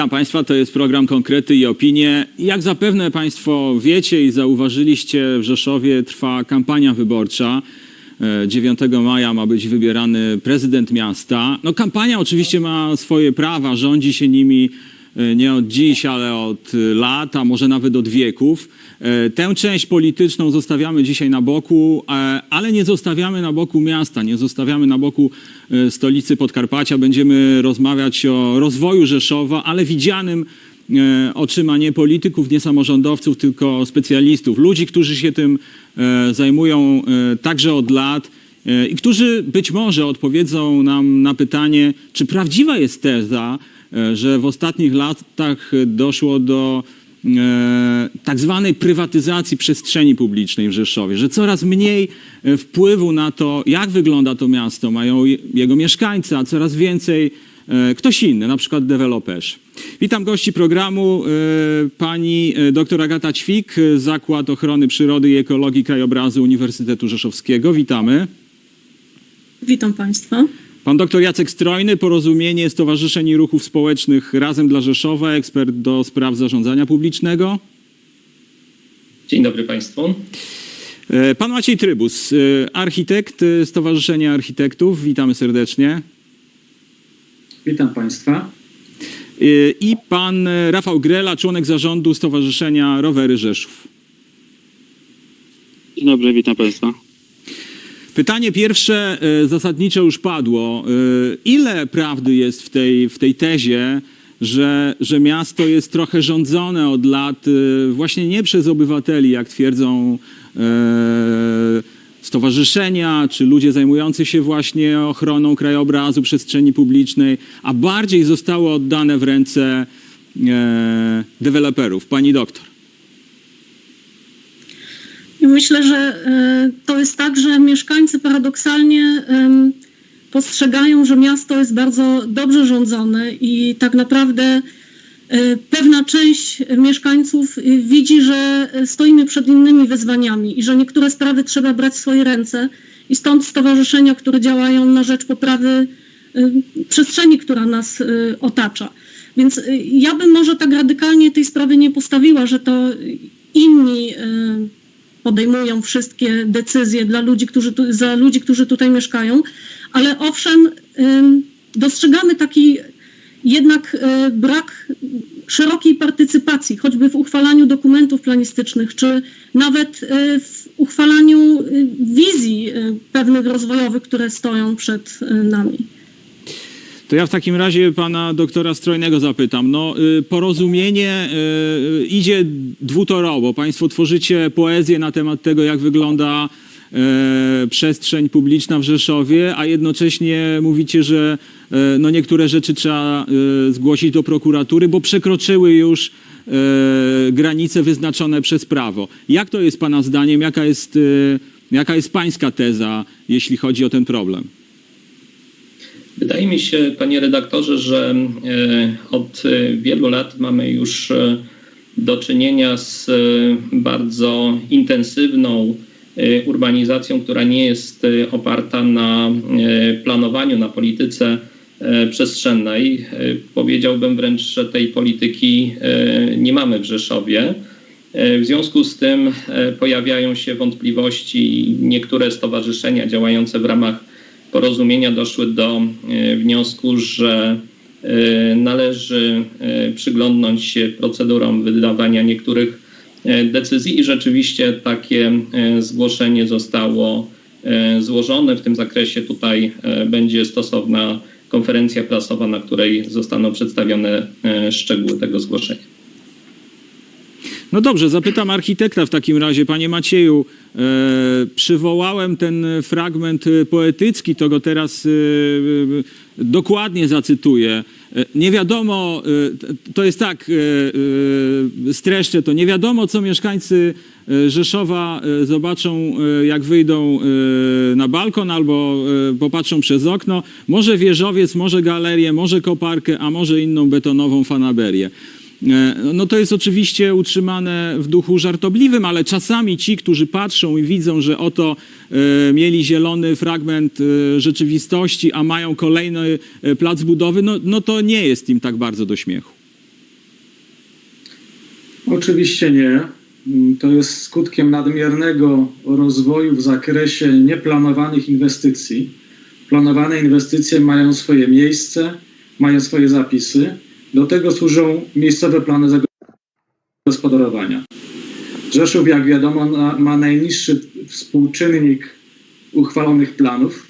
Witam Państwa, to jest program Konkrety i Opinie. Jak zapewne Państwo wiecie i zauważyliście, w Rzeszowie trwa kampania wyborcza. E, 9 maja ma być wybierany prezydent miasta. No, kampania oczywiście ma swoje prawa, rządzi się nimi e, nie od dziś, ale od e, lat, a może nawet od wieków. E, Tę część polityczną zostawiamy dzisiaj na boku, e, ale nie zostawiamy na boku miasta, nie zostawiamy na boku e, stolicy Podkarpacia. Będziemy rozmawiać o rozwoju Rzeszowa, ale widzianym e, oczyma nie polityków, nie samorządowców, tylko specjalistów, ludzi, którzy się tym e, zajmują e, także od lat e, i którzy być może odpowiedzą nam na pytanie, czy prawdziwa jest teza, e, że w ostatnich latach doszło do e, tak zwanej prywatyzacji przestrzeni publicznej w Rzeszowie, że coraz mniej e, wpływu na to, jak wygląda to miasto, mają je- jego mieszkańcy, a coraz więcej e, ktoś inny, na przykład deweloperzy. Witam gości programu, e, pani e, dr Agata Ćwik, e, Zakład Ochrony Przyrody i Ekologii Krajobrazu Uniwersytetu Rzeszowskiego. Witamy. Witam Państwa. Pan dr Jacek Strojny, Porozumienie Stowarzyszeń i Ruchów Społecznych Razem dla Rzeszowa, ekspert do spraw zarządzania publicznego. Dzień dobry Państwu. E, Pan Maciej Trybus, e, architekt e, Stowarzyszenia Architektów. Witamy serdecznie. Witam Państwa. I pan Rafał Grela, członek zarządu Stowarzyszenia Rowery Rzeszów. Dzień dobry, witam Państwa. Pytanie pierwsze e, zasadniczo już padło. E, Ile prawdy jest w tej, w tej tezie, że, że miasto jest trochę rządzone od lat e, właśnie nie przez obywateli, jak twierdzą stowarzyszenia czy ludzie zajmujący się właśnie ochroną krajobrazu, przestrzeni publicznej, a bardziej zostało oddane w ręce deweloperów. Pani doktor. Myślę, że e, to jest tak, że mieszkańcy paradoksalnie postrzegają, że miasto jest bardzo dobrze rządzone i tak naprawdę e, pewna część mieszkańców e, widzi, że stoimy przed innymi wyzwaniami i że niektóre sprawy trzeba brać w swoje ręce i stąd stowarzyszenia, które działają na rzecz poprawy przestrzeni, która nas otacza. Więc ja bym może tak radykalnie tej sprawy nie postawiła, że to inni podejmują wszystkie decyzje dla ludzi, którzy tu, za ludzi, którzy tutaj mieszkają, ale owszem, dostrzegamy taki jednak y, brak szerokiej partycypacji, choćby w uchwalaniu dokumentów planistycznych, czy nawet y, w uchwalaniu y, wizji pewnych rozwojowych, które stoją przed nami. To ja w takim razie pana doktora Strojnego zapytam. No, y, porozumienie y, idzie dwutorowo. Państwo tworzycie poezję na temat tego, jak wygląda y, przestrzeń publiczna w Rzeszowie, a jednocześnie mówicie, że y, no niektóre rzeczy trzeba y, zgłosić do prokuratury, bo przekroczyły już y, granice wyznaczone przez prawo. Jak to jest pana zdaniem? Jaka jest, y, jaka jest pańska teza, jeśli chodzi o ten problem? Wydaje mi się, panie redaktorze, że e, od wielu lat mamy już e, do czynienia z e, bardzo intensywną urbanizacją, która nie jest oparta na planowaniu, na polityce przestrzennej. Powiedziałbym wręcz, że tej polityki nie mamy w Rzeszowie. W związku z tym pojawiają się wątpliwości i niektóre stowarzyszenia działające w ramach porozumienia doszły do e, wniosku, że e, należy e, przyglądnąć się procedurom wydawania niektórych decyzji i rzeczywiście takie zgłoszenie zostało złożone. W tym zakresie tutaj będzie stosowna konferencja prasowa, na której zostaną przedstawione szczegóły tego zgłoszenia. No dobrze, zapytam architekta w takim razie. Panie Macieju, e, przywołałem ten fragment e, poetycki, to go teraz e, e, dokładnie zacytuję. E, nie wiadomo, e, to jest tak, e, e, streszczę to, nie wiadomo co mieszkańcy Rzeszowa zobaczą, jak wyjdą na balkon albo popatrzą przez okno. Może wieżowiec, może galerię, może koparkę, a może inną betonową fanaberię. E, No to jest oczywiście utrzymane w duchu żartobliwym, ale czasami ci, którzy patrzą i widzą, że oto e, mieli zielony fragment e, rzeczywistości, a mają kolejny plac budowy, no, no to nie jest im tak bardzo do śmiechu. Oczywiście nie. To jest skutkiem nadmiernego rozwoju w zakresie nieplanowanych inwestycji. Planowane inwestycje mają swoje miejsce, mają swoje zapisy. Do tego służą miejscowe plany zagospodarowania. Rzeszów, jak wiadomo, ma najniższy współczynnik uchwalonych planów.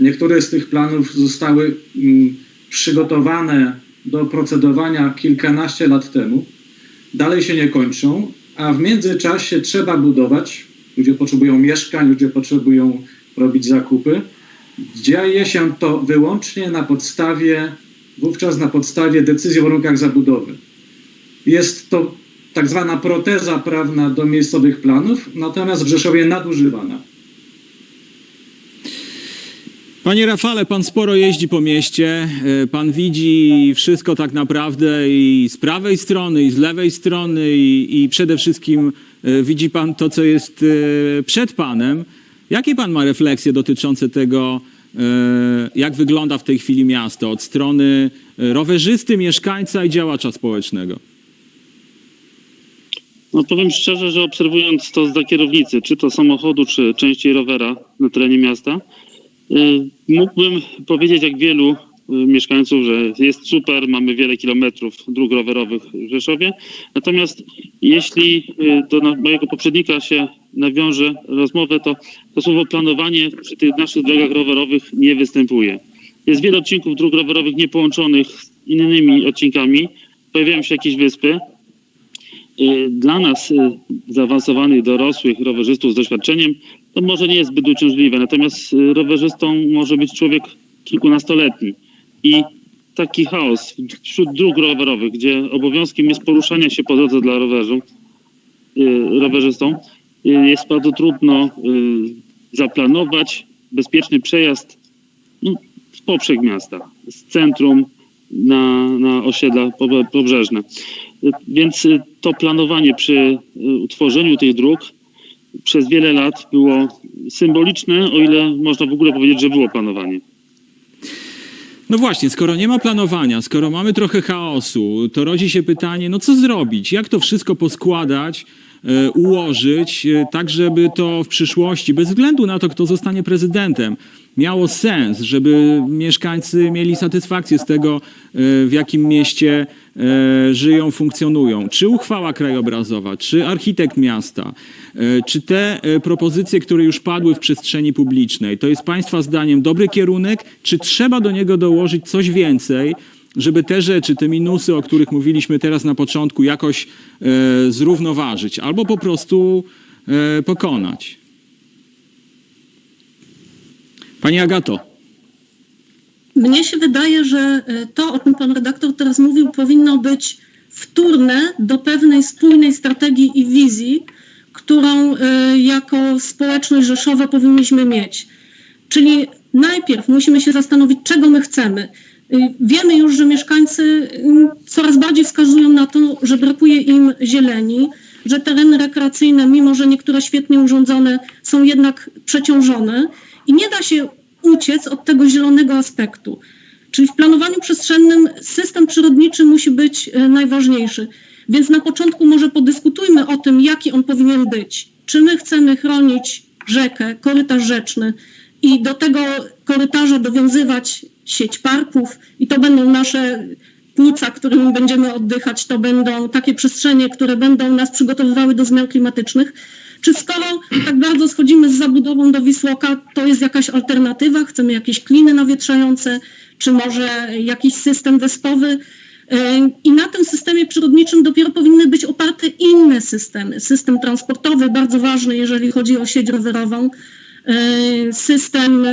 Niektóre z tych planów zostały mm, przygotowane do procedowania kilkanaście lat temu dalej się nie kończą, a w międzyczasie trzeba budować. Ludzie potrzebują mieszkań, ludzie potrzebują robić zakupy. Dzieje się to wyłącznie na podstawie, wówczas na podstawie decyzji o warunkach zabudowy. Jest to tak zwana proteza prawna do miejscowych planów, natomiast w Rzeszowie nadużywana. Panie Rafale, pan sporo jeździ po mieście, e, pan widzi wszystko tak naprawdę i z prawej strony, i z lewej strony, i, i przede wszystkim e, widzi pan to, co jest e, przed panem. Jakie pan ma refleksje dotyczące tego, jak wygląda w tej chwili miasto od strony e, rowerzysty, mieszkańca i działacza społecznego? No powiem szczerze, że obserwując to z kierownicy, czy to samochodu, czy częściej rowera na terenie miasta, y, mógłbym powiedzieć jak wielu mieszkańców, że jest super, mamy wiele kilometrów dróg rowerowych w Rzeszowie. Natomiast jeśli do mojego poprzednika się nawiąże rozmowę, to to słowo planowanie przy tych naszych drogach rowerowych nie występuje. Jest wiele odcinków dróg rowerowych niepołączonych z innymi odcinkami. Pojawiają się jakieś wyspy, Y, Dla nas, y, zaawansowanych, dorosłych rowerzystów z doświadczeniem, to może nie jest zbyt uciążliwe. Natomiast y, rowerzystą może być człowiek kilkunastoletni. I taki chaos wśród dróg rowerowych, gdzie obowiązkiem jest poruszanie się po drodze dla rowerzów, y, rowerzystą, jest bardzo trudno y, zaplanować bezpieczny przejazd no, w poprzek miasta, z centrum na, na osiedla pobrzeżne. Y, Więc y, to planowanie przy y, utworzeniu tych dróg przez wiele lat było symboliczne, o ile można w ogóle powiedzieć, że było planowanie. No właśnie, skoro nie ma planowania, skoro mamy trochę chaosu, to rodzi się pytanie, no co zrobić? Jak to wszystko poskładać, ułożyć, e, tak żeby to w przyszłości, bez względu na to, kto zostanie prezydentem, miało sens, żeby mieszkańcy mieli satysfakcję z tego, e, w jakim mieście e, żyją, funkcjonują. Czy uchwała krajobrazowa, czy architekt miasta, e, czy te e, propozycje, które już padły w przestrzeni publicznej, to jest Państwa zdaniem dobry kierunek, czy trzeba do niego dołożyć coś więcej, żeby te rzeczy, te minusy, o których mówiliśmy teraz na początku, jakoś e, zrównoważyć albo po prostu e, pokonać? Pani Agato. Mnie się wydaje, że e, to, o czym pan redaktor teraz mówił, powinno być wtórne do pewnej spójnej strategii i wizji, którą e, jako społeczność Rzeszowa powinniśmy mieć. Czyli najpierw musimy się zastanowić, czego my chcemy. Y, Wiemy już, że mieszkańcy y, coraz bardziej wskazują na to, że brakuje im zieleni, że tereny rekreacyjne, mimo że niektóre świetnie urządzone, są jednak przeciążone i nie da się uciec od tego zielonego aspektu. Czyli w planowaniu przestrzennym system przyrodniczy musi być e, najważniejszy. Więc na początku może podyskutujmy o tym, jaki on powinien być. Czy my chcemy chronić rzekę, korytarz rzeczny i do tego korytarza dowiązywać sieć parków i to będą nasze płuca, którymi będziemy oddychać, to będą takie przestrzenie, które będą nas przygotowywały do zmian klimatycznych. Czy skoro tak bardzo schodzimy z zabudową do Wisłoka, to jest jakaś alternatywa? Chcemy jakieś kliny nawietrzające, czy może jakiś system wyspowy? I na tym systemie przyrodniczym dopiero powinny być oparte inne systemy. System transportowy, bardzo ważny, jeżeli chodzi o sieć rowerową, system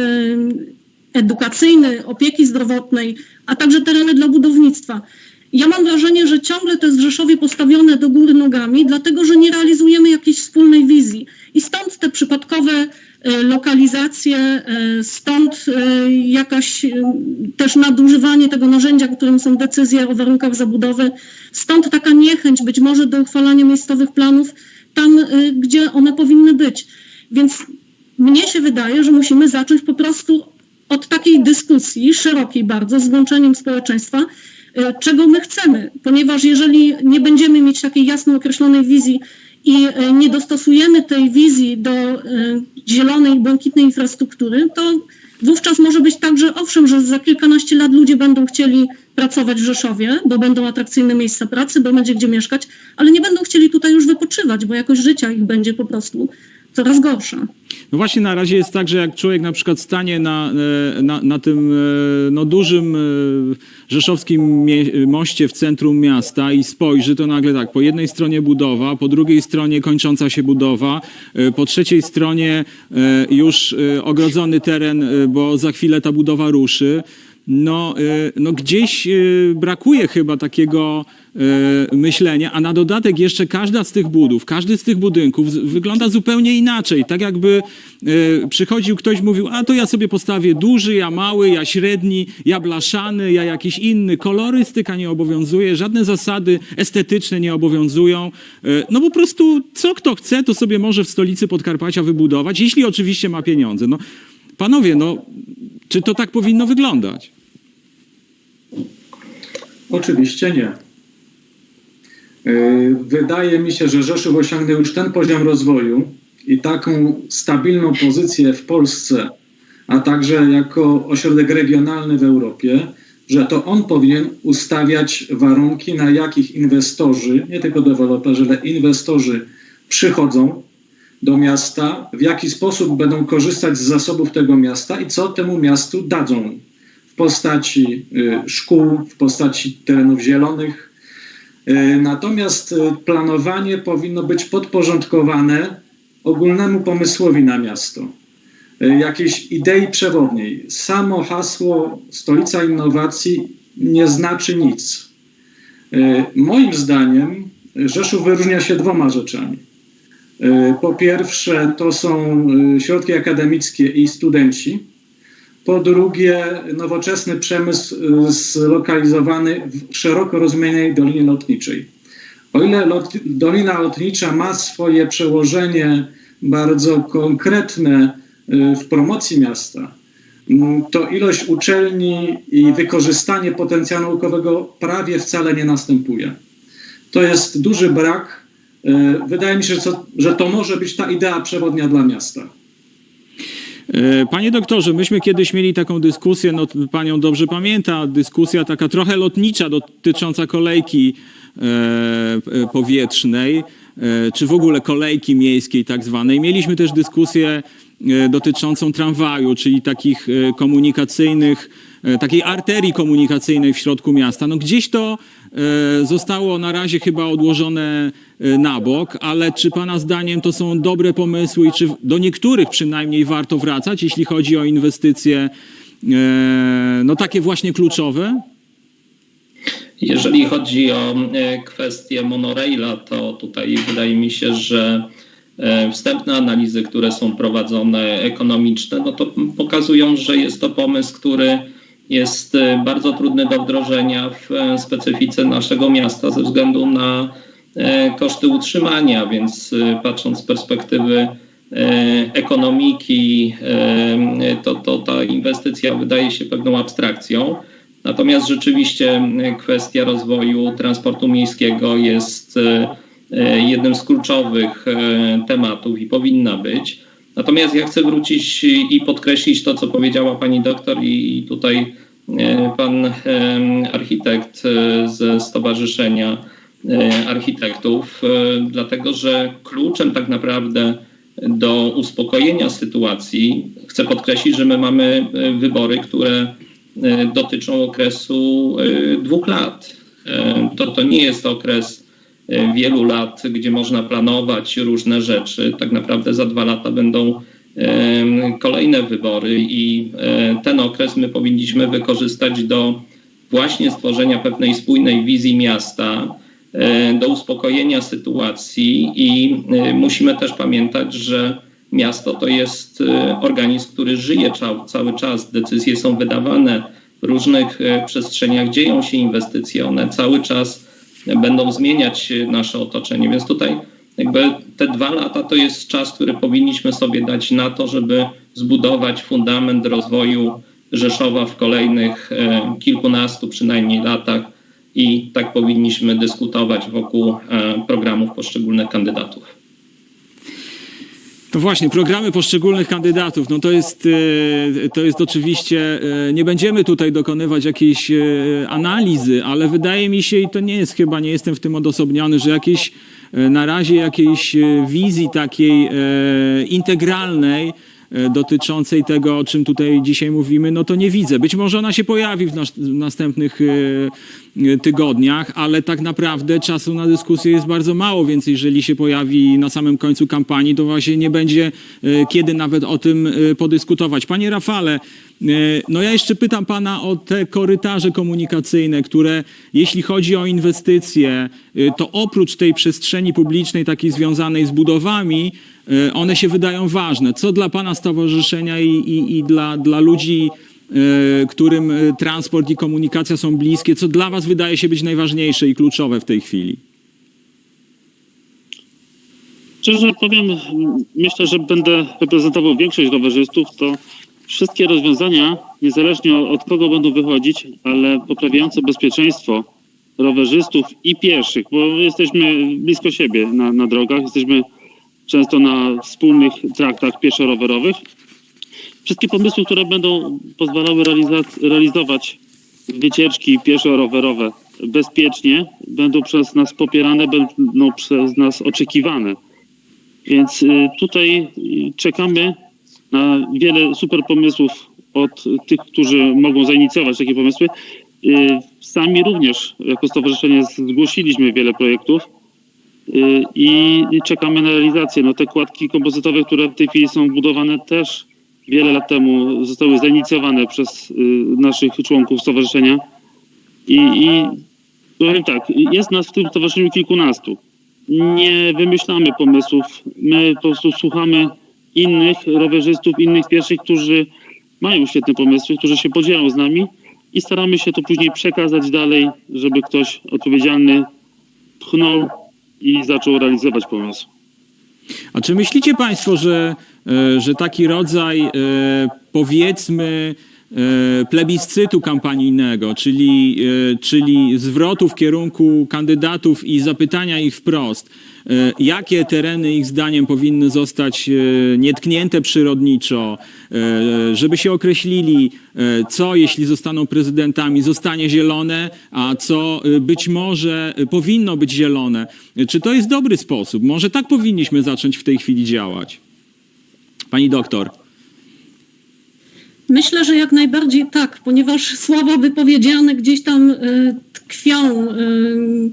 edukacyjny, opieki zdrowotnej, a także tereny dla budownictwa. Ja mam wrażenie, że ciągle to jest w Rzeszowie postawione do góry nogami, dlatego że nie realizujemy jakiejś wspólnej wizji. I stąd te przypadkowe e, lokalizacje, e, stąd e, jakaś też nadużywanie tego narzędzia, którym są decyzje o warunkach zabudowy, stąd taka niechęć być może do uchwalania miejscowych planów tam, gdzie one powinny być. Więc mnie się wydaje, że musimy zacząć po prostu od takiej dyskusji szerokiej bardzo z włączeniem społeczeństwa, e, czego my chcemy, ponieważ jeżeli nie będziemy mieć takiej jasno określonej wizji i e, nie dostosujemy tej wizji do e, zielonej, błękitnej infrastruktury, to wówczas może być tak, że owszem, że za kilkanaście lat ludzie będą chcieli pracować w Rzeszowie, bo będą atrakcyjne miejsca pracy, bo będzie gdzie mieszkać, ale nie będą chcieli tutaj już wypoczywać, bo jakość życia ich będzie po prostu coraz gorsza. No właśnie na razie jest tak, że jak człowiek na przykład stanie na, e, na, na tym e, no, dużym e, rzeszowskim moście w centrum miasta i spojrzy, to nagle tak, po jednej stronie budowa, po drugiej stronie kończąca się budowa, po trzeciej stronie już ogrodzony teren, bo za chwilę ta budowa ruszy. No, e, no gdzieś e, brakuje chyba takiego e, myślenia, a na dodatek jeszcze każda z tych budów, każdy z tych budynków wygląda zupełnie inaczej. Tak jakby przychodził ktoś, mówił, a to ja sobie postawię duży, ja mały, ja średni, ja blaszany, ja jakiś inny. Kolorystyka nie obowiązuje, żadne zasady estetyczne nie obowiązują. No po prostu co kto chce, to sobie może w stolicy Podkarpacia wybudować, jeśli oczywiście ma pieniądze. No, panowie, no, czy to tak powinno wyglądać? Oczywiście nie. Yy, Wydaje mi się, że Rzeszów osiągnął już ten poziom rozwoju i taką stabilną pozycję w Polsce, a także jako ośrodek regionalny w Europie, że to on powinien ustawiać warunki, na jakich inwestorzy, nie tylko deweloperzy, ale inwestorzy przychodzą do miasta, w jaki sposób będą korzystać z zasobów tego miasta i co temu miastu dadzą w postaci y, szkół, w postaci terenów zielonych. Y, Natomiast y, planowanie powinno być podporządkowane ogólnemu pomysłowi na miasto, jakiejś idei przewodniej. Samo hasło stolica innowacji nie znaczy nic. Moim zdaniem Rzeszów wyróżnia się dwoma rzeczami. Y, Po pierwsze, to są y, środki akademickie i studenci. Po drugie, nowoczesny przemysł y, zlokalizowany w szeroko rozumianej Dolinie Lotniczej. O ile lot, Dolina Lotnicza ma swoje przełożenie bardzo konkretne w promocji miasta, to ilość uczelni i wykorzystanie potencjału naukowego prawie wcale nie następuje. To jest duży brak. Y, Wydaje mi się, że to, że to może być ta idea przewodnia dla miasta. E, Panie doktorze, myśmy kiedyś mieli taką dyskusję, no panią dobrze pamięta, dyskusja taka trochę lotnicza dotycząca kolejki e, e, powietrznej, e, czy w ogóle kolejki miejskiej tak zwanej. Mieliśmy też dyskusję e, dotyczącą tramwaju, czyli takich e, komunikacyjnych, e, takiej arterii komunikacyjnej w środku miasta. No gdzieś to e, zostało na razie chyba odłożone e, na bok, ale czy Pana zdaniem to są dobre pomysły i czy do niektórych przynajmniej warto wracać, jeśli chodzi o inwestycje e, no takie właśnie kluczowe? Jeżeli chodzi o e, kwestię monoraila, to tutaj wydaje mi się, że e, wstępne analizy, które są prowadzone ekonomiczne, no to pokazują, że jest to pomysł, który jest e, bardzo trudny do wdrożenia w e, specyfice naszego miasta ze względu na e, koszty utrzymania, więc e, patrząc z perspektywy e, ekonomiki, to, to ta inwestycja wydaje się pewną abstrakcją. Natomiast rzeczywiście kwestia rozwoju transportu miejskiego jest jednym z kluczowych tematów i powinna być. Natomiast ja chcę wrócić i podkreślić to, co powiedziała pani doktor i tutaj e, pan architekt e, ze Stowarzyszenia e, Architektów, dlatego że kluczem tak naprawdę do uspokojenia sytuacji, chcę podkreślić, że my mamy wybory, które dotyczą okresu dwóch lat. To, to nie jest okres wielu lat, gdzie można planować różne rzeczy. Tak naprawdę za dwa lata będą e, kolejne wybory i e, ten okres my powinniśmy wykorzystać do właśnie stworzenia pewnej spójnej wizji miasta, do uspokojenia sytuacji i musimy też pamiętać, że miasto to jest organizm, który żyje cały czas. Decyzje są wydawane w różnych przestrzeniach, dzieją się inwestycje, one cały czas będą zmieniać nasze otoczenie, więc tutaj jakby te dwa lata to jest czas, który powinniśmy sobie dać na to, żeby zbudować fundament rozwoju Rzeszowa w kolejnych e, kilkunastu przynajmniej latach i tak powinniśmy dyskutować wokół e, programów poszczególnych kandydatów. No właśnie, programy poszczególnych kandydatów, no to jest, e, to jest oczywiście, e, nie będziemy tutaj dokonywać jakiejś e, analizy, ale wydaje mi się, i to nie jest chyba, nie jestem w tym odosobniony, że jakieś, na razie jakiejś wizji takiej integralnej dotyczącej tego, o czym tutaj dzisiaj mówimy, no to nie widzę. Być może ona się pojawi w, nas, w następnych e, e, tygodniach, ale tak naprawdę czasu na dyskusję jest bardzo mało, więc jeżeli się pojawi na samym końcu kampanii, to właśnie nie będzie e, kiedy nawet o tym e, podyskutować. Panie Rafale, e, no ja jeszcze pytam pana o te korytarze komunikacyjne, które jeśli chodzi o inwestycje, e, to oprócz tej przestrzeni publicznej takiej związanej z budowami, e, one się wydają ważne. Co dla pana stowarzyszenia i, i, i dla, dla ludzi, e, którym e, transport i komunikacja są bliskie, co dla was wydaje się być najważniejsze i kluczowe w tej chwili? Szczerze powiem, myślę, że będę reprezentował większość rowerzystów, to wszystkie rozwiązania, niezależnie od kogo będą wychodzić, ale poprawiające bezpieczeństwo rowerzystów i pieszych, bo jesteśmy blisko siebie na, na drogach, jesteśmy często na wspólnych traktach pieszo-rowerowych. Wszystkie pomysły, które będą pozwalały realizować wycieczki pieszo-rowerowe bezpiecznie, będą przez nas popierane, będą przez nas oczekiwane. Więc y, tutaj y, czekamy na wiele super pomysłów od tych, którzy mogą zainicjować takie pomysły. Y, Sami również jako stowarzyszenie zgłosiliśmy wiele projektów i i czekamy na realizację. No, te kładki kompozytowe, które w tej chwili są budowane też wiele lat temu zostały zainicjowane przez y, naszych członków stowarzyszenia i, i powiem tak, jest nas w tym stowarzyszeniu kilkunastu nie wymyślamy pomysłów. My po prostu słuchamy innych rowerzystów, innych pieszych, którzy mają świetne pomysły, którzy się podzielą z nami i staramy się to później przekazać dalej, żeby ktoś odpowiedzialny pchnął i zaczął realizować pomysł. A czy myślicie Państwo, że, e, że taki rodzaj, e, powiedzmy, plebiscytu kampanijnego, czyli, e, czyli zwrotu w kierunku kandydatów i zapytania ich wprost, e, jakie tereny ich zdaniem powinny zostać e, nietknięte przyrodniczo, e, żeby się określili, e, co jeśli zostaną prezydentami, zostanie zielone, a co e, być może e, powinno być zielone. Czy to jest dobry sposób? Może tak powinniśmy zacząć w tej chwili działać? Pani doktor. Myślę, że jak najbardziej tak, ponieważ słowa wypowiedziane gdzieś tam y, tkwią, y,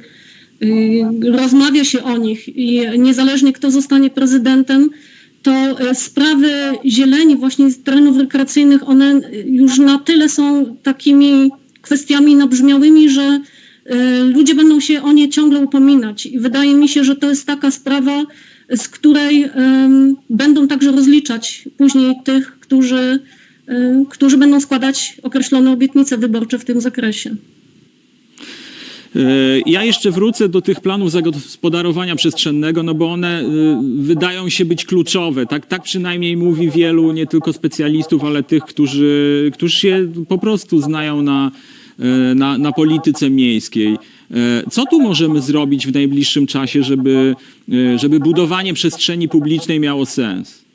y, rozmawia się o nich i niezależnie kto zostanie prezydentem, to sprawy zieleni właśnie z terenów rekreacyjnych, one już na tyle są takimi kwestiami nabrzmiałymi, że ludzie będą się o nie ciągle upominać. I wydaje mi się, że to jest taka sprawa, z której będą także rozliczać później tych, którzy którzy będą składać określone obietnice wyborcze w tym zakresie. E, Ja jeszcze wrócę do tych planów zagospodarowania przestrzennego, no bo one e, wydają się być kluczowe. Tak, tak przynajmniej mówi wielu, nie tylko specjalistów, ale tych, którzy, którzy się po prostu znają na, na, na polityce miejskiej. Co tu możemy zrobić w najbliższym czasie, żeby, żeby budowanie przestrzeni publicznej miało sens?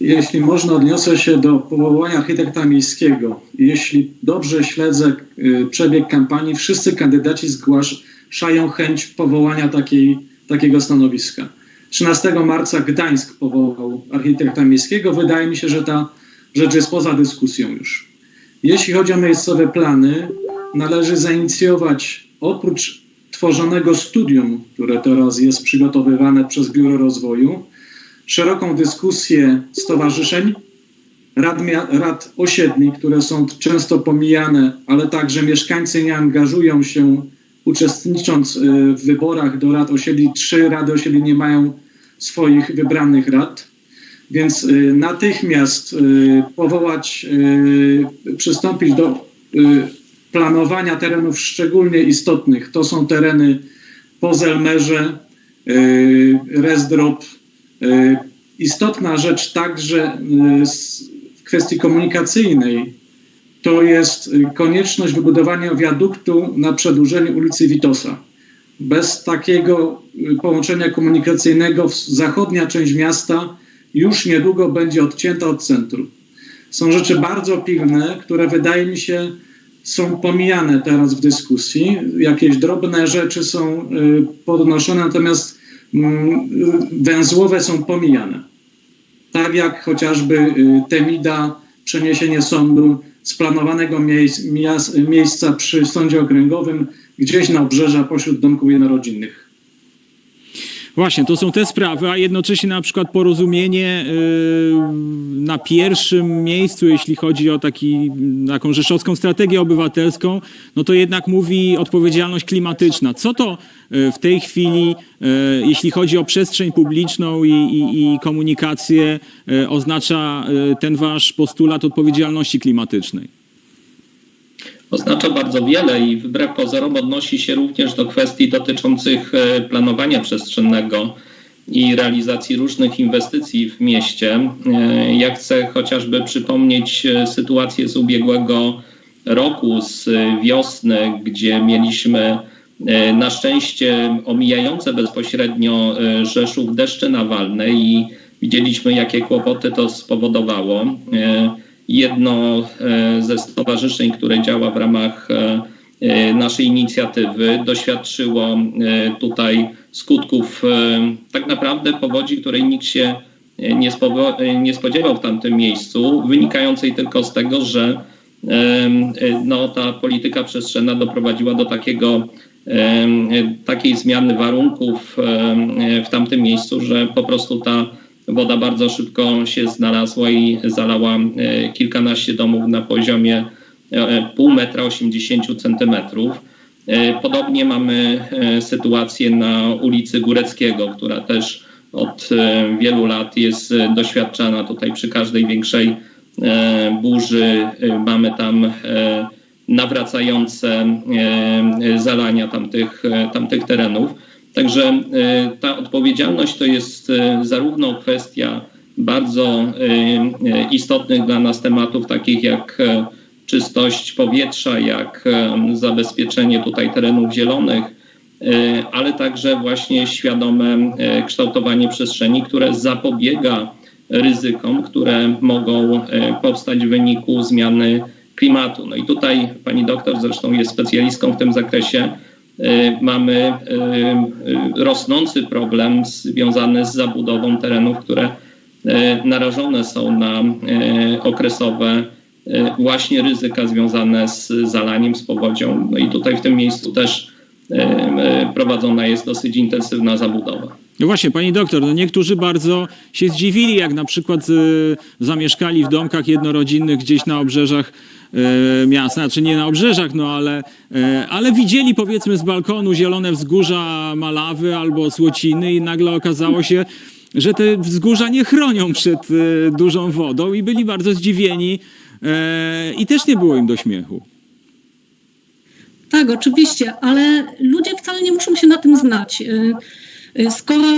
Jeśli można, odniosę się do powołania architekta miejskiego. Jeśli dobrze śledzę y, przebieg kampanii, wszyscy kandydaci zgłaszają chęć powołania takiej, takiego stanowiska. 13 marca Gdańsk powołał architekta miejskiego. Wydaje mi się, że ta rzecz jest poza dyskusją już. Jeśli chodzi o miejscowe plany, należy zainicjować oprócz tworzonego studium, które teraz jest przygotowywane przez Biuro Rozwoju, szeroką dyskusję stowarzyszeń rad, rad osiedli, które są często pomijane, ale także mieszkańcy nie angażują się uczestnicząc y, w wyborach do rad osiedli. Trzy rady osiedli nie mają swoich wybranych rad. Więc y, natychmiast y, powołać, przystąpić do planowania terenów szczególnie istotnych. To są tereny po Zelmerze, Rezdrop. Y, Istotna rzecz także y, w kwestii komunikacyjnej to jest y, konieczność wybudowania wiaduktu na przedłużeniu ulicy Witosa. Bez takiego połączenia komunikacyjnego zachodnia część miasta już niedługo będzie odcięta od centrum. Są rzeczy bardzo pilne, które wydaje mi się są pomijane teraz w dyskusji. Jakieś drobne rzeczy są podnoszone, natomiast węzłowe są pomijane. Tak jak chociażby y, Temida, przeniesienie sądu z planowanego miejsca przy sądzie okręgowym gdzieś na obrzeża pośród domków jednorodzinnych. Właśnie, to są te sprawy, a jednocześnie na przykład porozumienie yy, na pierwszym miejscu, jeśli chodzi o taki, taką rzeszowską strategię obywatelską, no to jednak mówi odpowiedzialność klimatyczna. Co to yy, w tej chwili, yy, jeśli chodzi o przestrzeń publiczną i, i, i komunikację, oznacza ten wasz postulat odpowiedzialności klimatycznej? Oznacza bardzo wiele i wbrew pozorom odnosi się również do kwestii dotyczących e, planowania przestrzennego i realizacji różnych inwestycji w mieście. E, Ja chcę chociażby przypomnieć e, sytuację z ubiegłego roku, z wiosny, gdzie mieliśmy na szczęście omijające bezpośrednio Rzeszów deszcze nawalne i widzieliśmy, jakie kłopoty to spowodowało. Jedno e, ze stowarzyszeń, które działa w ramach e, e, naszej inicjatywy, doświadczyło tutaj skutków tak naprawdę powodzi, której nikt się nie, spodziewał w tamtym miejscu, wynikającej tylko z tego, że no, ta polityka przestrzenna doprowadziła do takiego, takiej zmiany warunków w tamtym miejscu, że po prostu ta woda bardzo szybko się znalazła i zalała e, kilkanaście domów na poziomie e, pół metra 80 centymetrów. E, Podobnie mamy e, sytuację na ulicy Góreckiego, która też od e, wielu lat jest e, doświadczana tutaj przy każdej większej e, burzy. E, Mamy tam e, nawracające e, zalania tamtych, e, tamtych terenów. Także e, ta odpowiedzialność to jest e, zarówno kwestia bardzo e, istotnych dla nas tematów, takich jak czystość powietrza, jak zabezpieczenie tutaj terenów zielonych, ale także właśnie świadome kształtowanie przestrzeni, które zapobiega ryzykom, które mogą powstać w wyniku zmiany klimatu. No i tutaj pani doktor zresztą jest specjalistką w tym zakresie. E, Mamy e, e, rosnący problem związany z zabudową terenów, które narażone są na okresowe właśnie ryzyka związane z zalaniem, z powodzią. No i tutaj w tym miejscu też prowadzona jest dosyć intensywna zabudowa. No właśnie, pani doktor, no niektórzy bardzo się zdziwili, jak na przykład zamieszkali w domkach jednorodzinnych gdzieś na obrzeżach e, miasta, znaczy nie na obrzeżach, no ale, e, ale widzieli powiedzmy z balkonu zielone wzgórza Malawy albo Słociny i nagle okazało się, że te wzgórza nie chronią przed e, dużą wodą i byli bardzo zdziwieni i też nie było im do śmiechu. Tak, oczywiście, ale ludzie wcale nie muszą się na tym znać. Skoro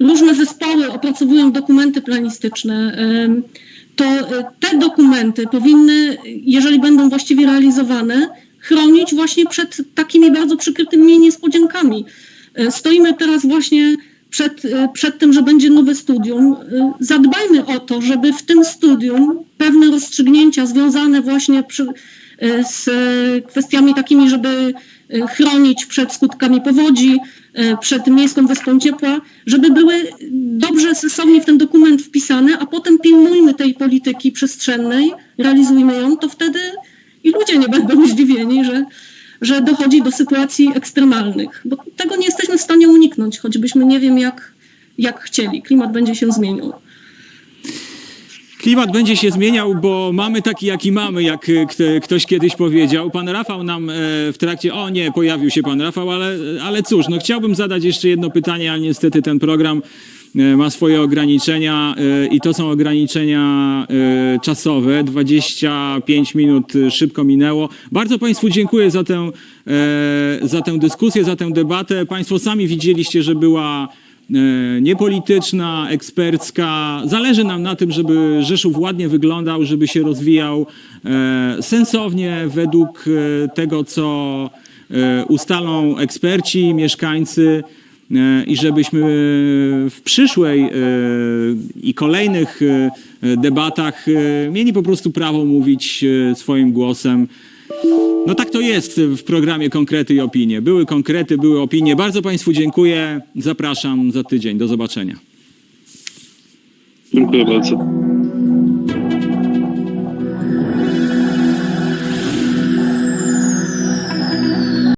różne zespoły opracowują dokumenty planistyczne, to y, te dokumenty powinny, jeżeli będą właściwie realizowane, chronić właśnie przed takimi bardzo przykrytymi niespodziankami. Y, Stoimy teraz właśnie przed, y, przed tym, że będzie nowe studium. Zadbajmy o to, żeby w tym studium pewne rozstrzygnięcia związane właśnie przy, z kwestiami takimi, żeby chronić przed skutkami powodzi, y, przed miejską wyspą ciepła, żeby były dobrze, sensownie w ten dokument wpisane, a potem pilnujmy tej polityki przestrzennej, realizujmy ją, to wtedy i ludzie nie będą zdziwieni, że, że dochodzi do sytuacji ekstremalnych, bo tego nie jesteśmy w stanie uniknąć, choćbyśmy nie wiem jak, jak chcieli. Klimat będzie się zmieniał. Klimat będzie się zmieniał, bo mamy taki, jaki mamy, jak e, kto- ktoś kiedyś powiedział. Pan Rafał nam e, w trakcie, o nie, pojawił się pan Rafał, ale, ale cóż, no chciałbym zadać jeszcze jedno pytanie, ale niestety ten program e, ma swoje ograniczenia i to są ograniczenia czasowe. 25 minut szybko minęło. Bardzo Państwu dziękuję za tę, za tę dyskusję, za tę debatę. Państwo sami widzieliście, że była niepolityczna, ekspercka. Zależy nam na tym, żeby Rzeszów ładnie wyglądał, żeby się rozwijał e, sensownie według e, tego, co e, ustalą eksperci, mieszkańcy e, i żebyśmy w przyszłej e, i kolejnych e, debatach e, mieli po prostu prawo mówić e, swoim głosem. No tak to jest w programie Konkrety i Opinie. Były konkrety, były opinie. Bardzo Państwu dziękuję. Zapraszam za tydzień. Do zobaczenia. Dziękuję bardzo.